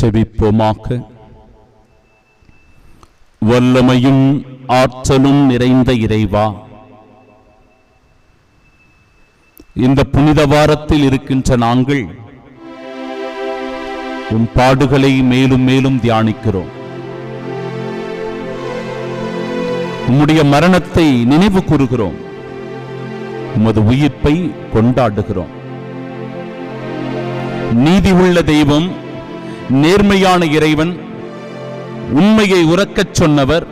செபிப்போமாக்க வல்லமையும் ஆற்றலும் நிறைந்த இறைவா. இந்த புனித வாரத்தில் இருக்கின்ற நாங்கள் உன் பாடுகளை மேலும் மேலும் தியானிக்கிறோம். உம்முடைய மரணத்தை நினைவு கூறுகிறோம். உமது உயிர்ப்பை கொண்டாடுகிறோம். நீதி உள்ள தெய்வம் நேர்மையான இறைவன் உண்மையை உறக்கச் சொன்னவர்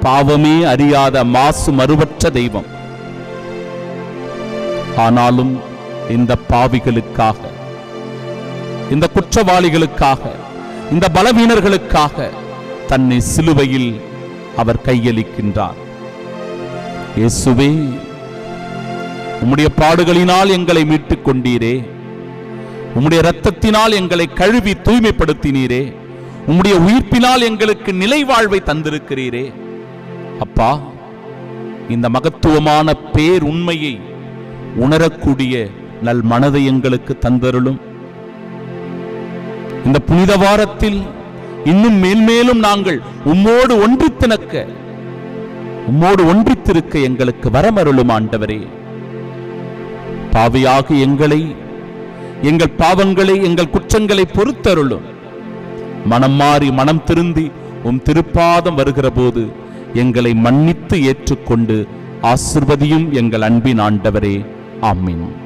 பாவமே அறியாத மாசு மறுவற்ற தெய்வம். ஆனாலும் இந்த பாவிகளுக்காக இந்த குற்றவாளிகளுக்காக இந்த பலவீனர்களுக்காக தன்னை சிலுவையில் அவர் கையளிக்கின்றார். இயேசுவே உம்முடைய பாடுகளினால் எங்களை மீட்டுக் கொண்டீரே. உம்முடைய இரத்தத்தினால் எங்களை கழுவி தூய்மைப்படுத்தினீரே. உம்முடைய உயிர்ப்பினால் எங்களுக்கு நிலை வாழ்வை தந்திருக்கிறீரே. அப்பா இந்த மகத்துவமான பேர் உண்மையை உணரக்கூடிய நல் மனதை எங்களுக்கு தந்தருளும். இந்த புனித வாரத்தில் இன்னும் மேல்மேலும் நாங்கள் உம்மோடு ஒன்றித்திணக்க உம்மோடு ஒன்றித்திருக்க எங்களுக்கு வரமருளும் ஆண்டவரே. பாவியாக எங்களை எங்கள் பாவங்களை எங்கள் குற்றங்களை பொறுத்தருளும். மனம் மாறி மனம் திருந்தி உம் திருப்பாதம் வருகிற போது எங்களை மன்னித்து ஏற்றுக்கொண்டு ஆசிர்வதியும் எங்கள் அன்பின் ஆண்டவரே. ஆமீன்.